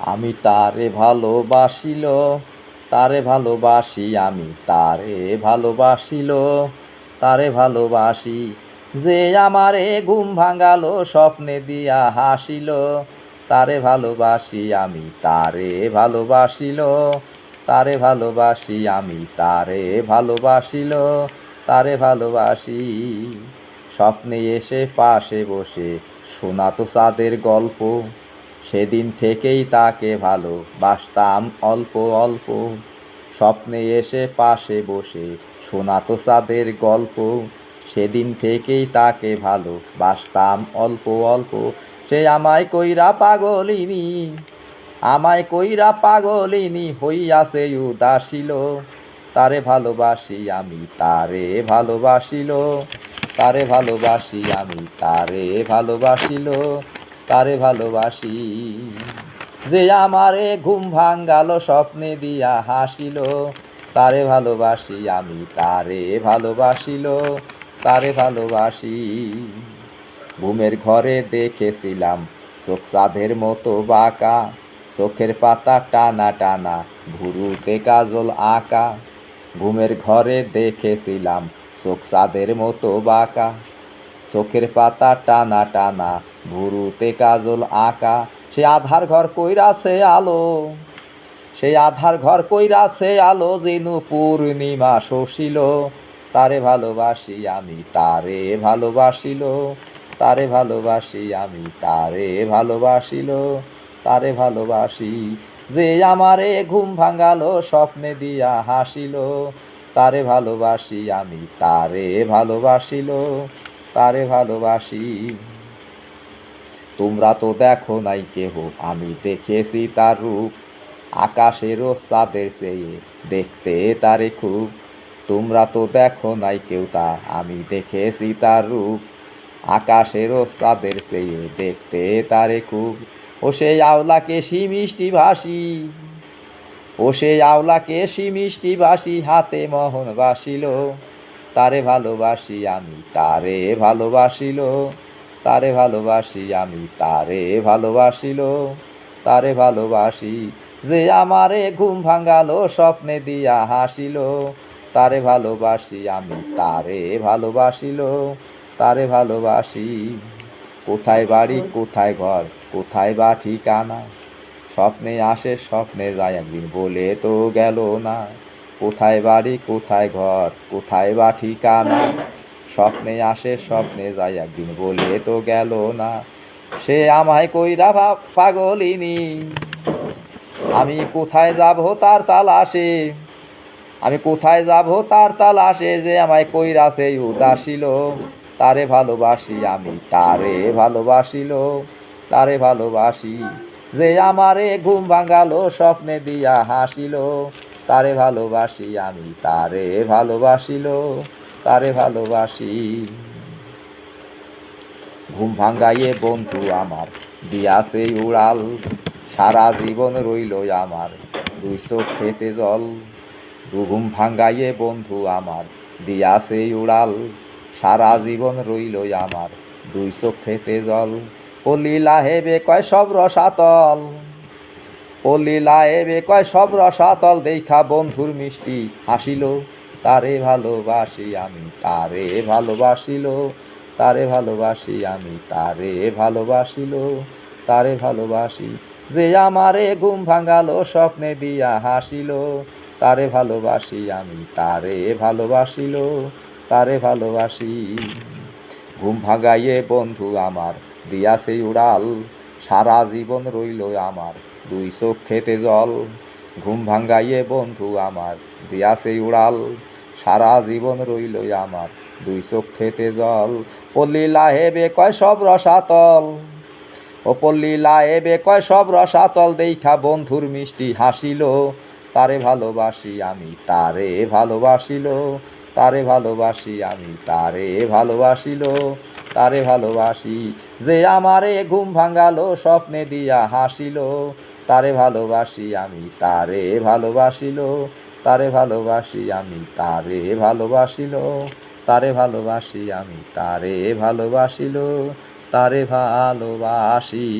আমি তারে ভালোবাসিল, তারে ভালোবাসি আমি, তারে ভালোবাসিল, তারে ভালোবাসি যে আমারে ঘুম ভাঙালো, স্বপ্নে দিয়া হাসিল। তারে ভালোবাসি আমি, তারে ভালোবাসিল, তারে ভালোবাসি আমি, তারে ভালোবাসিল, তারে ভালোবাসি। স্বপ্নে এসে পাশে বসে শোনাতো চাঁদের গল্প। সেদিন থেকেই তাকে ভালো বাসতাম অল্প অল্প। স্বপ্নে এসে পাশে বসে শোনাতো চাঁদের গল্প। সেদিন থেকেই তাকে ভালো বাসতাম অল্প অল্প। সে আমায় কইরা পাগলিনী, আমায় কইরা পাগলিনী হইয়াছে উদাসিল তারে ভালোবাসি আমি, তারে ভালোবাসিল। তারে ভালোবাসি আমি, তারে ভালোবাসিল। তারে ভালোবাসি। যে আমারে ঘুম ভাঙ্গাল স্বপ্নে দিয়া হাসিল, তারে ভালোবাসি আমি, তারে ভালোবাসিল, তারে ভালোবাসি। ঘুমের ঘরে দেখেছিলাম, চোখ চাঁদের মতো বাঁকা, চোখের পাতা টানা টানা, ভুরুতে কাজল আঁকা। ঘুমের ঘরে দেখেছিলাম, চোখ চাঁদের মতো বাঁকা। চোখের পাতা টানা টানা ভুরুতে কাজল আঁকা। সে আধার ঘর কইরাছে আলো সেই আধার ঘর কইরাছে আলো যেনু পূর্ণিমা শশিল তারে ভালোবাসি আমি, তারে ভালোবাসিল। তারে ভালোবাসি আমি, তারে ভালোবাসিল। তারে ভালোবাসি যে আমারে ঘুম ভাঙালো, স্বপ্নে দিয়া হাসিল। তারে ভালোবাসি আমি, তারে ভালোবাসিল। তারে ভালোবাসি। তোমরা তো দেখো নাই কেহ, আমি দেখেছি তার রূপ। আকাশেরও চাঁদের চেয়ে দেখতে তারে খুব। তোমরা তো দেখো নাই কেউ তা, আমি দেখেছি তার রূপ। আকাশেরও চাঁদের চেয়ে দেখতে তারে খুব। ও সেই আওলাকে সি মিষ্টি ভাসি। ও সেই আওলাকে সি মিষ্টি ভাসি, হাতে মোহন বাসিল। তারে ভালোবাসি আমি, তারে ভালোবাসিল। তারে ভালোবাসি আমি, তারে ভালোবাসিল। তারে ভালোবাসি যে আমারে ঘুম ভাঙালো, স্বপ্নে দিয়া হাসিল। তারে ভালোবাসি আমি, তারে ভালোবাসিল। তারে ভালোবাসি কোথায় বাড়ি, কোথায় ঘর, কোথায় বা ঠিকানা? স্বপ্নে আসে, স্বপ্নে যায়, একদিন বলে তো গেল না। কোথায় বাড়ি, কোথায় ঘর, কোথায় বা ঠিকানা? স্বপ্নে আসে, স্বপ্নে যায়, একদিন বলে তো গেল না। সে আমায় কইরা ভাব পাগলিনী, আমি কোথায় যাব তার তাল আসে আমি কোথায় যাব তার তাল আসে যে আমায় কইরাছে উদাসিল তারে ভালোবাসি আমি, তারে ভালোবাসিল। তারে ভালোবাসি যে আমারে ঘুম ভাঙালো, স্বপ্নে দিয়া হাসিল। তারে ভালোবাসি আমি, তারে ভালোবাসিল, তারে ভালোবাসি। ঘুম ভাঙ্গাইয়ে বন্ধু আমার দিয়াছে উড়াল, সারা জীবন রইল আমার, দুই চোখ খেতে জল। ঘুম ভাঙ্গাইয়ে বন্ধু আমার দিয়াছে উড়াল, সারা জীবন রইল আমার, দুই চোখ খেতে জল পল্লী লাহেবে কয় সব রসাতল। পল্লী লাহেবে কয় সব রসাতল দেখা বন্ধুর মিষ্টি হাসিল। তারে ভালোবাসি আমি, তারে ভালোবাসিল। তারে ভালোবাসি আমি, তারে ভালোবাসিল। তারে ভালোবাসি যে আমারে ঘুম ভাঙালো, স্বপ্নে দিয়া হাসিল। তারে ভালোবাসি আমি, তারে ভালোবাসিল। তারে ভালোবাসি ঘুম ভাগাইয়ে বন্ধু আমার, দিয়াছে উড়াল। সারা জীবন রইল আমার। দুই চোখ খেতে জল, ঘুম ভাঙ্গাইয়ে বন্ধু আমার দিয়াছে উড়াল, সারা জীবন রইল আমার, দুই চোখ খেতে জল পল্লী লাহেবে কয় সব রসাতল। ও পল্লী লাহেবে কয় সব রসাতল দেখা বন্ধুর মিষ্টি হাসিল, তারে ভালোবাসি আমি, তারে ভালোবাসিল, তারে ভালোবাসি আমি, তারে ভালোবাসিল, তারে ভালোবাসি যে আমারে ঘুম ভাঙালো, স্বপ্নে দিয়া হাসিল। তারে ভালোবাসি আমি, তারে ভালোবাসিল। তারে ভালোবাসি আমি, তারে ভালোবাসিল। তারে ভালোবাসি আমি, তারে ভালোবাসিল। তারে ভালোবাসি।